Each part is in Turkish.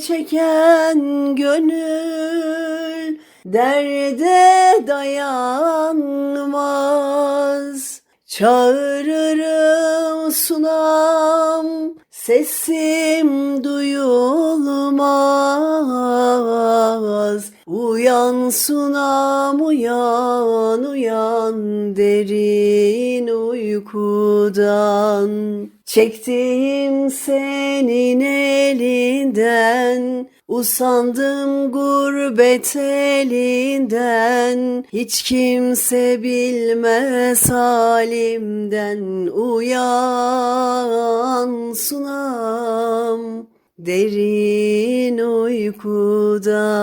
çeken gönül derde dayanmaz. Çağırırım sunam sesim duyulmaz Uyan sunam uyan uyan derin uykudan. Çektiğim senin elinden Usandım gurbet elinden. Hiç kimse bilmez halimden Uyan sunam derin uykudan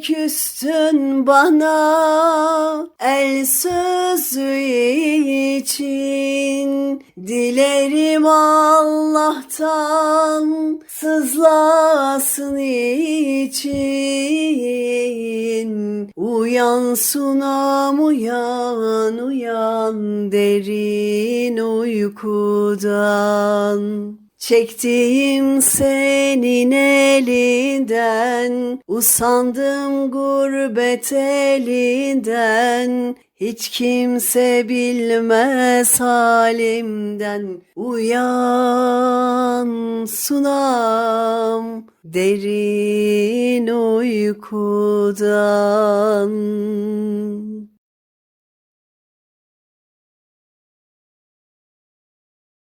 küstün bana el sözü için. Dilerim Allah'tan sızlasın için. Uyan sunam uyan uyan derin uykudan Çektiğim senin elinden Usandım gurbet elinden. Hiç kimse bilmez halimden Uyan sunam derin uykudan